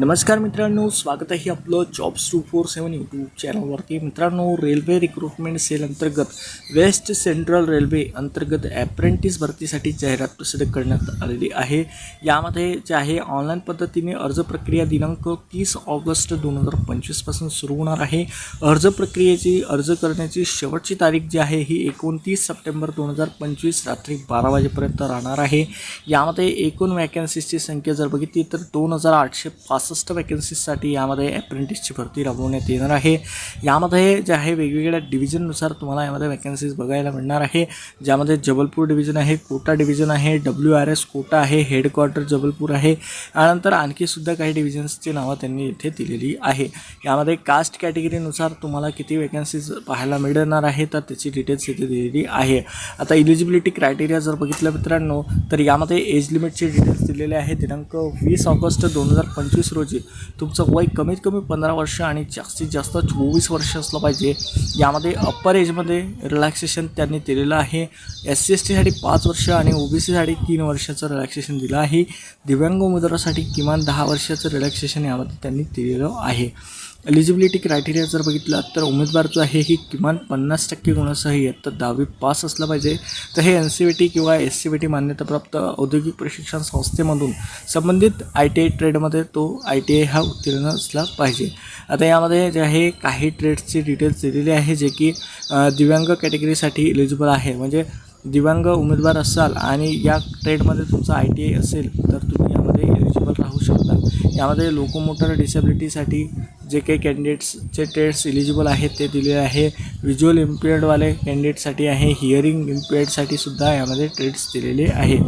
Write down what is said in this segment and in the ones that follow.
नमस्कार मित्रांनो स्वागत आहे आपलं jobs two four seven YouTube चॅनलवरती मित्रांनो रेल्वे रिक्रुटमेंट सेल अंतर्गत वेस्ट सेंट्रल रेल्वे अंतर्गत ॲप्रेंटिस भरतीसाठी जाहिरात प्रसिद्ध करण्यात आलेली आहे. यामध्ये जे आहे ऑनलाईन पद्धतीने अर्ज प्रक्रिया दिनांक तीस ऑगस्ट दोन हजार पंचवीसपासून सुरू होणार आहे. अर्ज प्रक्रियेची अर्ज करण्याची शेवटची तारीख जी आहे ही एकोणतीस सप्टेंबर दोन हजार पंचवीस रात्री बारा वाजेपर्यंत राहणार आहे. यामध्ये एकूण वॅकन्सीजची संख्या जर बघितली तर दोन हजार आठशे पासष्ट वॅकन्सीजसाठी यामध्ये अप्रेंटिसची भरती राबवण्यात येणार आहे. यामध्ये जे आहे वेगवेगळ्या डिव्हिजननुसार तुम्हाला यामध्ये वॅकन्सीज बघायला मिळणार आहे. ज्यामध्ये जबलपूर डिव्हिजन आहे कोटा डिव्हिजन आहे डब्ल्यू आर एस कोटा आहे हेडक्वार्टर जबलपूर आहे. यानंतर आणखी सुद्धा काही डिव्हिजन्सची नावं त्यांनी इथे दिलेली आहे. यामध्ये कास्ट कॅटेगरीनुसार तुम्हाला किती वॅकन्सीज पाहायला मिळणार आहे तर त्याची डिटेल्स इथे दिलेली आहे. आता इलिजिबिलिटी क्रायटेरिया जर बघितलं मित्रांनो तर यामध्ये एज लिमिटचे डिटेल्स दिलेले आहे दिनांक वीस ऑगस्ट दोन हजार पंचवीस रोजी तुमचं वय कमीत कमी पंधरा वर्ष आणि जास्तीत जास्त चोवीस वर्ष असलं पाहिजे. यामध्ये अप्पर एजमध्ये रिलॅक्सेशन त्यांनी दिलेलं आहे. एस सी एस टीसाठी पाच वर्ष आणि ओ बी सीसाठी तीन वर्षाचं रिलॅक्सेशन दिलं आहे. दिव्यांग उमेदवारासाठी किमान दहा वर्षाचं रिलॅक्सेशन यामध्ये त्यांनी दिलेलं आहे. एलिजिबिलिटी क्रायटेरिया जर बघितला तर उमेदवार जो आहे ही किमान पन्नास टक्के गुणासह इयत्ता दहावी पास असलं पाहिजे. तर हे एन सी बी टी किंवा एस सी बी टी मान्यताप्राप्त औद्योगिक प्रशिक्षण संस्थेमधून संबंधित आय टी आय ट्रेडमध्ये तो आय टी आय हा उत्तीर्ण असला पाहिजे. आता यामध्ये जे आहे काही ट्रेड्सचे डिटेल्स दिलेले आहे जे की दिव्यांग कॅटेगरीसाठी एलिजिबल आहे. म्हणजे दिव्यांग उमेदवार असाल आणि या ट्रेडमध्ये तुमचं आय टी आय असेल तर तुम्ही शकता यामध्ये लोकोमोटर डिसेबिलिटीसाठी जे काही कॅन्डिडेट्सचे ट्रेड्स इलिजिबल आहेत ते दिलेले आहे. व्हिज्युअल इम्पेअर्डवाले कॅन्डिडेटसाठी आहे. हिअरिंग इम्पेअर्डसाठी सुद्धा यामध्ये ट्रेड्स दिलेले आहे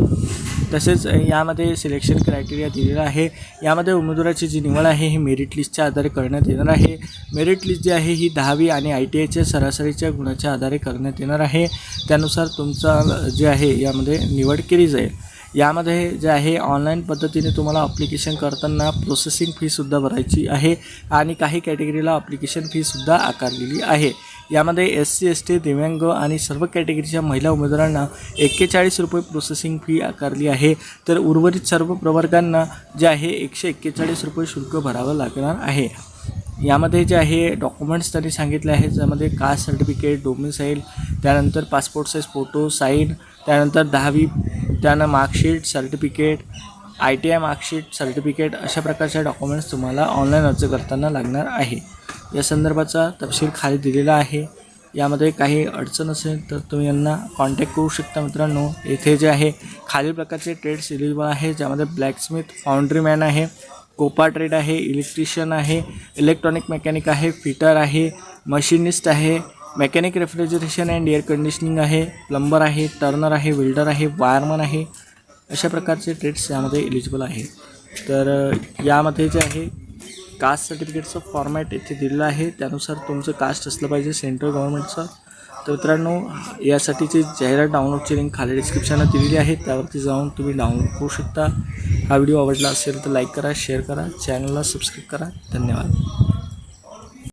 तसेच यामध्ये सिलेक्शन क्रायटेरिया दिलेला आहे. यामध्ये उमेदवाराची जी निवड आहे ही मेरिट लिस्टच्या आधारे करण्यात येणार आहे. मेरिट लिस्ट जी आहे ही दहावी आणि आय टी आयच्या सरासरीच्या गुणाच्या आधारे करण्यात येणार आहे. त्यानुसार तुमचा जे आहे यामध्ये निवड केली जाईल. यामध्ये जे आहे ऑनलाईन पद्धतीने तुम्हाला अप्लिकेशन करताना प्रोसेसिंग फीसुद्धा भरायची आहे आणि काही कॅटेगरीला अप्लिकेशन फीसुद्धा आकारलेली आहे. यामध्ये एस सी एस टी दिव्यांग आणि सर्व कॅटेगरीच्या महिला उमेदवारांना एक्केचाळीस रुपये प्रोसेसिंग फी आकारली आहे. तर उर्वरित सर्व प्रवर्गांना जे आहे एकशे एक्केचाळीस रुपये शुल्क भरावं लागणार आहे. यामध्ये जे आहे डॉक्युमेंट्स त्यांनी सांगितले आहेत ज्यामध्ये कास्ट सर्टिफिकेट डोमिसाईल त्यानंतर पासपोर्ट साईज फोटो साईन त्यानंतर दहावी त्यानं marksheet certificate I T I marksheet certificate अशा प्रकारच्या डॉक्युमेंट्स तुम्हाला ऑनलाईन अर्ज करताना लागणार आहे. या संदर्भाचा तपशील खाली दिलेला आहे. यामध्ये काही अडचण असेल तर तुम्ही यांना कॉन्टॅक्ट करू शकता मित्रांनो. येथे जे आहे खालील प्रकारचे ट्रेड्स एलिजिबल आहे ज्यामध्ये ब्लॅकस्मिथ फाउंड्रीमॅन आहे कोपा ट्रेड आहे इलेक्ट्रिशियन आहे इलेक्ट्रॉनिक मेकॅनिक आहे फिटर आहे मशिनिस्ट आहे mechanic refrigeration and air conditioning आहे प्लंबर आहे टर्नर आहे वेल्डर आहे वायरमन आहे. अशा प्रकारचे ट्रेड्स यामध्ये एलिजिबल आहे. तर यामध्ये जे आहे कास्ट सर्टिफिकेटचं फॉर्मॅट इथे दिलेलं आहे. त्यानुसार तुमचं कास्ट असलं पाहिजे सेंट्रल गव्हर्नमेंटचं तर मित्रांनो यासाठीची जाहिरात डाउनलोडची लिंक खाली डिस्क्रिप्शनला दिलेली आहे त्यावरती जाऊन तुम्ही डाउनलोड करू शकता. हा व्हिडिओ आवडला असेल तर लाईक करा शेअर करा चॅनलला सबस्क्राईब करा. धन्यवाद.